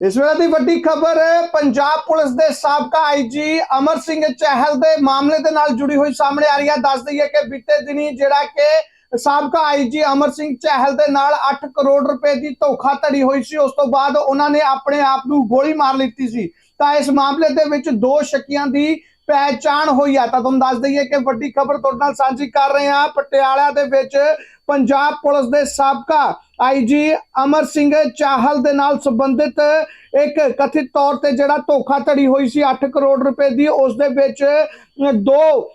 ਇਸ ਵੇਲੇ ਦੀ ਵੱਡੀ ਖਬਰ, ਪੰਜਾਬ ਪੁਲਿਸ ਦੇ ਸਾਬਕਾ ਆਈਜੀ ਅਮਰ ਸਿੰਘ ਚਹਿਲ ਦੇ ਮਾਮਲੇ ਦੇ ਨਾਲ ਜੁੜੀ ਹੋਈ ਸਾਹਮਣੇ ਆ ਰਹੀ ਹੈ। ਦੱਸ ਦਈਏ ਕਿ ਬੀਤੇ ਦਿਨੀ ਜਿਹੜਾ ਕਿ ਸਾਬਕਾ ਆਈਜੀ ਅਮਰ ਸਿੰਘ ਚਹਿਲ ਦੇ ਨਾਲ 8 ਕਰੋੜ ਰੁਪਏ ਦੀ ਧੋਖਾਧੜੀ ਹੋਈ ਸੀ। ਉਸ ਤੋਂ ਬਾਅਦ ਉਹਨਾਂ ਨੇ ਆਪਣੇ ਆਪ ਨੂੰ ਗੋਲੀ ਮਾਰ ਲਿੱਤੀ ਸੀ। ਤਾਂ ਇਸ ਮਾਮਲੇ ਦੇ ਵਿੱਚ ਦੋ ਸ਼ੱਕੀਆਂ ਦੀ ਪਹਿਚਾਣ ਹੋਈ ਆ। ਤਾਂ ਤੁਹਾਨੂੰ ਦੱਸ ਦਈਏ ਕਿ ਵੱਡੀ ਖਬਰ ਤੁਹਾਡੇ ਨਾਲ ਸਾਂਝੀ ਕਰ ਰਹੇ ਹਾਂ। ਪਟਿਆਲਾ ਦੇ ਵਿੱਚ ਪੰਜਾਬ ਪੁਲਿਸ ਦੇ ਸਾਬਕਾ ਆਈਜੀ ਅਮਰ ਸਿੰਘ ਚਾਹਲ ਦੇ ਨਾਲ ਸੰਬੰਧਿਤ ਇੱਕ ਕਥਿਤ ਤੌਰ ਤੇ ਜਿਹੜਾ ਧੋਖਾਧੜੀ ਹੋਈ ਸੀ 8 ਕਰੋੜ ਰੁਪਏ ਦੀ, ਉਸ ਦੇ ਵਿੱਚ ਦੋ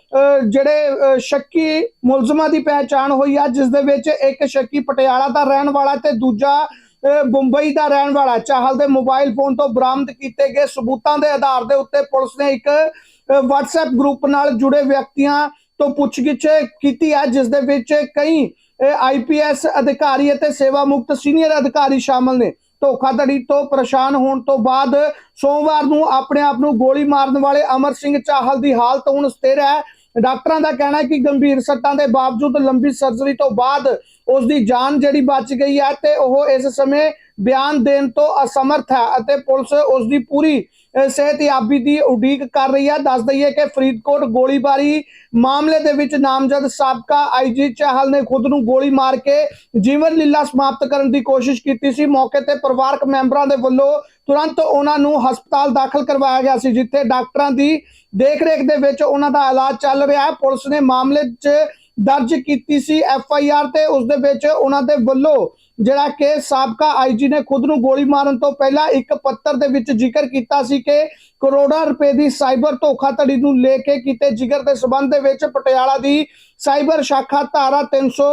ਜਿਹੜੇ ਸ਼ੱਕੀ ਮੁਲਜ਼ਮਾਂ ਦੀ ਪਹਿਚਾਣ ਹੋਈ ਆ, ਜਿਸ ਦੇ ਵਿੱਚ ਇੱਕ ਸ਼ੱਕੀ ਪਟਿਆਲਾ ਦਾ ਰਹਿਣ ਵਾਲਾ ਤੇ ਦੂਜਾ ਮੁੰਬਈ ਦਾ ਰਹਿਣ ਵਾਲਾ ਚਾਹਲ ਦੇ ਮੋਬਾਈਲ ਫੋਨ ਤੋਂ ਬਰਾਮਦ ਕੀਤੇ ਗਏ ਸਬੂਤਾਂ ਦੇ ਆਧਾਰ ਦੇ ਉੱਤੇ ਪੁਲਿਸ ਨੇ ਇੱਕ ਅਹ, WhatsApp ਗਰੁੱਪ ਨਾਲ ਜੁੜੇ ਵਿਅਕਤੀਆਂ ਤੋਂ ਪੁੱਛਗਿੱਛ ਕੀਤੀ ਹੈ ਜਿਸ ਦੇ ਵਿੱਚ ਕਈ ਆਈਪੀਐਸ ਅਧਿਕਾਰੀ ਅਤੇ ਸੇਵਾ ਮੁਕਤ ਸੀਨੀਅਰ ਅਧਿਕਾਰੀ ਸ਼ਾਮਲ ਨੇ। ਧੋਖਾਧੜੀ ਤੋਂ ਪਰੇਸ਼ਾਨ ਹੋਣ ਤੋਂ ਬਾਅਦ ਸੋਮਵਾਰ ਨੂੰ ਆਪਣੇ ਆਪ ਨੂੰ ਗੋਲੀ ਮਾਰਨ ਵਾਲੇ ਅਮਰ ਸਿੰਘ ਚਾਹਲ ਦੀ ਹਾਲਤ ਹੁਣ ਸਥਿਰ ਹੈ। ਡਾਕਟਰਾਂ ਦਾ ਕਹਿਣਾ ਹੈ ਕਿ ਗੰਭੀਰ ਸੱਟਾਂ ਦੇ ਬਾਵਜੂਦ ਲੰਬੀ ਸਰਜਰੀ ਤੋਂ ਬਾਅਦ ਉਸ ਦੀ ਜਾਨ ਜਿਹੜੀ ਬਚ ਗਈ ਹੈ ਤੇ ਉਹ ਇਸ ਸਮੇਂ ਬਿਆਨ ਦੇਣ ਤੋਂ ਅਸਮਰਥ ਹੈ ਅਤੇ ਪੁਲਿਸ ਉਸ ਦੀ ਪੂਰੀ ਸਿਹਤਯਾਬੀ ਦੀ ਉਡੀਕ ਕਰ ਰਹੀ ਹੈ। ਦੱਸ ਦਈਏ ਕਿ ਫਰੀਦਕੋਟ ਗੋਲੀਬਾਰੀ ਮਾਮਲੇ ਦੇ ਵਿੱਚ ਨਾਮਜ਼ਦ ਸਾਬਕਾ ਆਈਜੀ ਚਾਹਲ ਨੇ ਖੁਦ ਨੂੰ ਗੋਲੀ ਮਾਰ ਕੇ ਜੀਵਨ ਲੀਲਾ ਸਮਾਪਤ ਕਰਨ ਦੀ ਕੋਸ਼ਿਸ਼ ਕੀਤੀ ਸੀ। ਮੌਕੇ ਤੇ ਪਰਿਵਾਰਕ ਮੈਂਬਰਾਂ ਦੇ ਵੱਲੋਂ ਤੁਰੰਤ ਉਹਨਾਂ ਨੂੰ ਹਸਪਤਾਲ ਦਾਖਲ ਕਰਵਾਇਆ ਗਿਆ ਸੀ, ਜਿੱਥੇ ਡਾਕਟਰਾਂ ਦੀ ਦੇਖਰੇਖ ਦੇ ਵਿੱਚ ਉਹਨਾਂ ਦਾ ਇਲਾਜ ਚੱਲ ਰਿਹਾ ਹੈ। ਪੁਲਿਸ ਨੇ ਮਾਮਲੇ 'ਚ ਦਰਜ ਕੀਤੀ ਸੀ ਐਫ ਆਈ ਆਰ ਤੇ। ਉਸ ਦੇ ਵਿੱਚ ਉਹਨਾਂ ਦੇ ਵੱਲੋਂ ਜਿਹੜਾ ਕਿ ਸਾਬਕਾ ਆਈਜੀ ਨੇ ਖੁਦ ਨੂੰ ਗੋਲੀ ਮਾਰਨ ਤੋਂ ਪਹਿਲਾਂ ਇੱਕ ਪੱਤਰ ਦੇ ਵਿੱਚ ਜ਼ਿਕਰ ਕੀਤਾ ਸੀ ਕਿ ਕਰੋੜਾਂ ਰੁਪਏ ਦੀ ਸਾਈਬਰ ਧੋਖਾਧੜੀ ਨੂੰ ਲੈ ਕੇ ਕੀਤੇ ਜ਼ਿਕਰ ਦੇ ਸਬੰਧ ਦੇ ਵਿੱਚ ਪਟਿਆਲਾ ਦੀ ਸਾਈਬਰ ਸ਼ਾਖਾ ਧਾਰਾ 300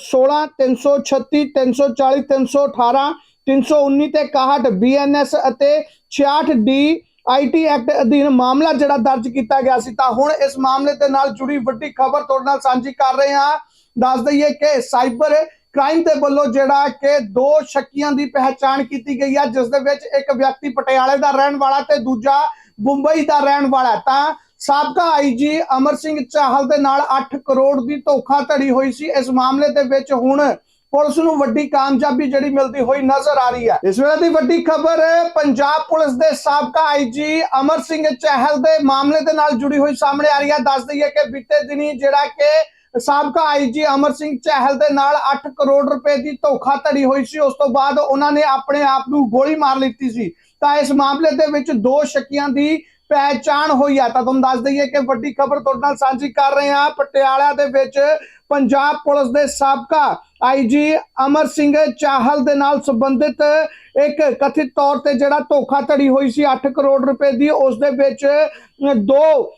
16 336 340 318 319 ਤੇ 61 ਬੀਐਨਐਸ ਅਤੇ 66 ਡੀ ਆਈਟੀ ਐਕਟ ਅਧੀਨ ਮਾਮਲਾ ਜਿਹੜਾ ਦਰਜ ਕੀਤਾ ਗਿਆ ਸੀ। ਤਾਂ ਹੁਣ ਇਸ ਮਾਮਲੇ ਦੇ ਨਾਲ ਜੁੜੀ ਵੱਡੀ ਖਬਰ ਤੁਹਾਡੇ ਨਾਲ ਸਾਂਝੀ ਕਰ ਰਹੇ ਹਾਂ। ਦੱਸ ਦਈਏ ਕਿ ਸਾਈਬਰ ਕ੍ਰਾਈਮ ਦੇ ਵੱਲੋਂ ਜਿਹੜਾ ਕਿ ਦੋ ਸ਼ੱਕੀਆਂ ਦੀ ਪਹਿਚਾਣ ਕੀਤੀ ਗਈ ਹੈ ਜਿਸ ਦੇ ਵਿੱਚ ਇੱਕ ਵਿਅਕਤੀ ਪਟਿਆਲੇ ਦਾ ਰਹਿਣ ਵਾਲਾ ਤੇ ਦੂਜਾ ਮੁੰਬਈ ਦਾ ਰਹਿਣ ਵਾਲਾ ਤਾਂ ਸਾਬਕਾ ਆਈਜੀ ਅਮਰ ਸਿੰਘ ਚਾਹਲ ਦੇ ਨਾਲ 8 ਕਰੋੜ ਦੀ ਧੋਖਾਧੜੀ ਹੋਈ ਸੀ। ਇਸ ਮਾਮਲੇ ਦੇ ਵਿੱਚ ਹੁਣ ਪੁਲਿਸ ਨੂੰ ਵੱਡੀ ਕਾਮਯਾਬੀ ਜਿਹੜੀ ਮਿਲਦੀ ਹੋਈ ਨਜ਼ਰ ਆ ਰਹੀ ਹੈ। ਇਸ ਵੇਲੇ ਦੀ ਵੱਡੀ ਖਬਰ, ਪੰਜਾਬ ਪੁਲਿਸ ਦੇ ਸਾਬਕਾ ਆਈਜੀ ਅਮਰ ਸਿੰਘ ਚਹਿਲ ਦੇ ਮਾਮਲੇ ਦੇ ਨਾਲ ਜੁੜੀ ਹੋਈ ਸਾਹਮਣੇ ਆ ਰਹੀ ਹੈ। ਦੱਸ ਦਈਏ ਕਿ ਬੀਤੇ ਦਿਨੀ ਜਿਹੜਾ ਕਿ ਸਾਬਕਾ ਆਈਜੀ ਅਮਰ ਸਿੰਘ ਚਹਿਲ ਦੇ ਨਾਲ 8 ਕਰੋੜ ਰੁਪਏ ਦੀ ਧੋਖਾਧੜੀ ਹੋਈ ਸੀ। ਉਸ ਤੋਂ ਬਾਅਦ ਉਹਨਾਂ ਨੇ ਆਪਣੇ ਆਪ ਨੂੰ ਗੋਲੀ ਮਾਰ ਲਿੱਤੀ ਸੀ। ਤਾਂ ਇਸ ਮਾਮਲੇ ਦੇ ਵਿੱਚ ਦੋ ਸ਼ੱਕੀਆਂ ਦੀ ਪਹਿਚਾਣ ਹੋਈ ਆ। ਤਾਂ ਤੁਹਾਨੂੰ ਦੱਸ ਦਈਏ ਕਿ ਵੱਡੀ ਖਬਰ ਤੁਹਾਡੇ ਨਾਲ ਸਾਂਝੀ ਕਰ ਰਹੇ ਹਾਂ। ਪਟਿਆਲਾ ਦੇ ਵਿੱਚ ਪੰਜਾਬ ਪੁਲਿਸ ਦੇ ਸਾਬਕਾ ਆਈਜੀ ਅਮਰ ਸਿੰਘ ਚਾਹਲ ਦੇ ਨਾਲ ਸੰਬੰਧਿਤ ਇੱਕ ਕਥਿਤ ਤੌਰ ਤੇ ਜਿਹੜਾ ਧੋਖਾਧੜੀ ਹੋਈ ਸੀ 8 ਕਰੋੜ ਰੁਪਏ ਦੀ, ਉਸ ਦੇ ਵਿੱਚ ਦੋ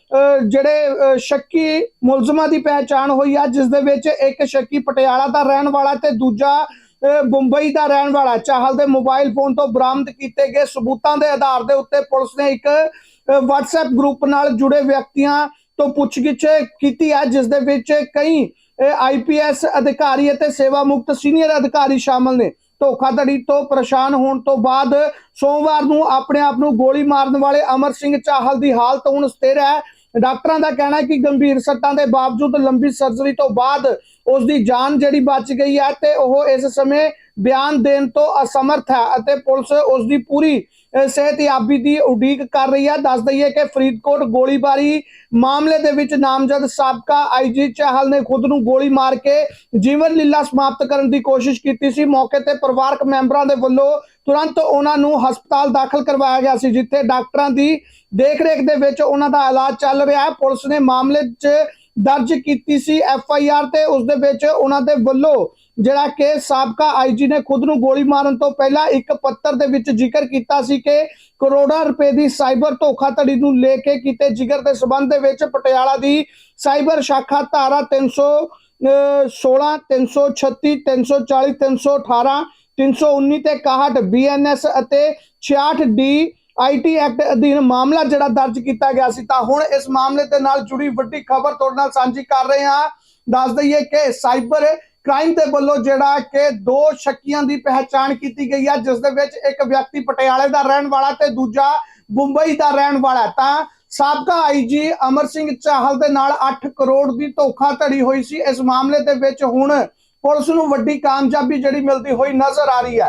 ਜਿਹੜੇ ਸ਼ੱਕੀ ਮੁਲਜ਼ਮਾਂ ਦੀ ਪਹਿਚਾਣ ਹੋਈ ਆ, ਜਿਸ ਦੇ ਵਿੱਚ ਇੱਕ ਸ਼ੱਕੀ ਪਟਿਆਲਾ ਦਾ ਰਹਿਣ ਵਾਲਾ ਤੇ ਦੂਜਾ ਬੰਬਈ ਦਾ ਰਹਿਣ ਵਾਲਾ ਚਾਹਲ ਦੇ ਮੋਬਾਈਲ ਫੋਨ ਤੋਂ ਬਰਾਮਦ ਕੀਤੇ ਗਏ ਸਬੂਤਾਂ ਦੇ ਆਧਾਰ ਦੇ ਉੱਤੇ ਪੁਲਿਸ ਨੇ ਇੱਕ WhatsApp ਗਰੁੱਪ ਨਾਲ ਜੁੜੇ ਵਿਅਕਤੀਆਂ ਤੋਂ ਪੁੱਛਗਿੱਛ ਕੀਤੀ ਹੈ, ਜਿਸ ਦੇ ਵਿੱਚ ਕਈ ਆਈਪੀਐਸ ਅਧਿਕਾਰੀ ਅਤੇ ਸੇਵਾ ਮੁਕਤ ਸੀਨੀਅਰ ਅਧਿਕਾਰੀ ਸ਼ਾਮਲ ਨੇ। ਧੋਖਾਧੜੀ ਤੋਂ ਪਰੇਸ਼ਾਨ ਹੋਣ ਤੋਂ ਬਾਅਦ ਸੋਮਵਾਰ ਨੂੰ ਆਪਣੇ ਆਪ ਨੂੰ ਗੋਲੀ ਮਾਰਨ ਵਾਲੇ ਅਮਰ ਸਿੰਘ ਚਾਹਲ ਦੀ ਹਾਲਤ ਹੁਣ ਸਥਿਰ ਹੈ। ਡਾਕਟਰਾਂ ਦਾ ਕਹਿਣਾ ਹੈ ਕਿ ਗੰਭੀਰ ਸੱਟਾਂ ਦੇ ਬਾਵਜੂਦ ਲੰਬੀ ਸਰਜਰੀ ਤੋਂ ਬਾਅਦ ਉਸ ਦੀ ਜਾਨ ਜਿਹੜੀ ਬਚ ਗਈ ਹੈ ਤੇ ਉਹ ਇਸ ਸਮੇਂ ਬਿਆਨ ਦੇਣ ਤੋਂ ਅਸਮਰਥ ਹੈ ਅਤੇ ਪੁਲਿਸ ਉਸ ਦੀ ਪੂਰੀ ਸਿਹਤਯਾਬੀ ਦੀ ਉਡੀਕ ਕਰ ਰਹੀ ਹੈ ਦੱਸ ਦਈਏ ਕਿ ਫਰੀਦਕੋਟ ਗੋਲੀਬਾਰੀ ਮਾਮਲੇ ਦੇ ਵਿੱਚ ਨਾਮਜ਼ਦ ਸਾਬਕਾ ਆਈਜੀ ਚਾਹਲ ਨੇ ਖੁਦ ਨੂੰ ਗੋਲੀ ਮਾਰ ਕੇ ਜੀਵਨ ਲੀਲਾ ਸਮਾਪਤ ਕਰਨ ਦੀ ਕੋਸ਼ਿਸ਼ ਕੀਤੀ ਸੀ। ਮੌਕੇ ਤੇ ਪਰਿਵਾਰਕ ਮੈਂਬਰਾਂ ਦੇ ਵੱਲੋਂ ਤੁਰੰਤ ਉਹਨਾਂ ਨੂੰ ਹਸਪਤਾਲ ਦਾਖਲ ਕਰਵਾਇਆ ਗਿਆ ਸੀ, ਜਿੱਥੇ ਡਾਕਟਰਾਂ ਦੀ ਦੇਖਰੇਖ ਦੇ ਵਿੱਚ ਉਹਨਾਂ ਦਾ ਇਲਾਜ ਚੱਲ ਰਿਹਾ ਹੈ। ਪੁਲਿਸ ਨੇ ਮਾਮਲੇ 'ਚ ਦਰਜ ਕੀਤੀ ਸੀ ਐਫ ਆਈ ਆਰ ਤੇ। ਉਸ ਦੇ ਵਿੱਚ ਉਹਨਾਂ ਦੇ ਵੱਲੋਂ ਜਿਹੜਾ ਕਿ ਸਾਬਕਾ ਆਈਜੀ ਨੇ ਖੁਦ ਨੂੰ ਗੋਲੀ ਮਾਰਨ ਤੋਂ ਪਹਿਲਾਂ ਇੱਕ ਪੱਤਰ ਦੇ ਵਿੱਚ ਜ਼ਿਕਰ ਕੀਤਾ ਸੀ ਕਿ ਕਰੋੜਾਂ ਰੁਪਏ ਦੀ ਸਾਈਬਰ ਧੋਖਾਧੜੀ ਨੂੰ ਲੈ ਕੇ ਕੀਤੇ ਜ਼ਿਕਰ ਦੇ ਸਬੰਧ ਦੇ ਵਿੱਚ ਪਟਿਆਲਾ ਦੀ ਸਾਈਬਰ ਸ਼ਾਖਾ ਧਾਰਾ 300 16 336 340 318 319 ਤੇ 61 ਬੀਐਨਐਸ ਅਤੇ 66 ਡੀ ਆਈਟੀ ਐਕਟ ਅਧੀਨ ਮਾਮਲਾ ਜਿਹੜਾ ਦਰਜ ਕੀਤਾ ਗਿਆ ਸੀ। ਤਾਂ ਹੁਣ ਇਸ ਮਾਮਲੇ ਦੇ ਨਾਲ ਜੁੜੀ ਵੱਡੀ ਖਬਰ ਤੁਹਾਡੇ ਨਾਲ ਸਾਂਝੀ ਕਰ ਰਹੇ ਹਾਂ। ਦੱਸ ਦਈਏ ਕਿ ਸਾਈਬਰ ਕ੍ਰਾਈਮ ਦੇ ਵੱਲੋਂ ਜਿਹੜਾ ਕਿ ਦੋ ਸ਼ੱਕੀਆਂ ਦੀ ਪਹਿਚਾਣ ਕੀਤੀ ਗਈ ਹੈ ਜਿਸ ਦੇ ਵਿੱਚ ਇੱਕ ਵਿਅਕਤੀ ਪਟਿਆਲੇ ਦਾ ਰਹਿਣ ਵਾਲਾ ਤੇ ਦੂਜਾ ਮੁੰਬਈ ਦਾ ਰਹਿਣ ਵਾਲਾ ਤਾਂ ਸਾਬਕਾ ਆਈਜੀ ਅਮਰ ਸਿੰਘ ਚਾਹਲ ਦੇ ਨਾਲ 8 ਕਰੋੜ ਦੀ ਧੋਖਾਧੜੀ ਹੋਈ ਸੀ। ਇਸ ਮਾਮਲੇ ਦੇ ਵਿੱਚ ਹੁਣ ਪੁਲਿਸ ਨੂੰ ਵੱਡੀ ਕਾਮਯਾਬੀ ਜਿਹੜੀ ਮਿਲਦੀ ਹੋਈ ਨਜ਼ਰ ਆ ਰਹੀ ਹੈ।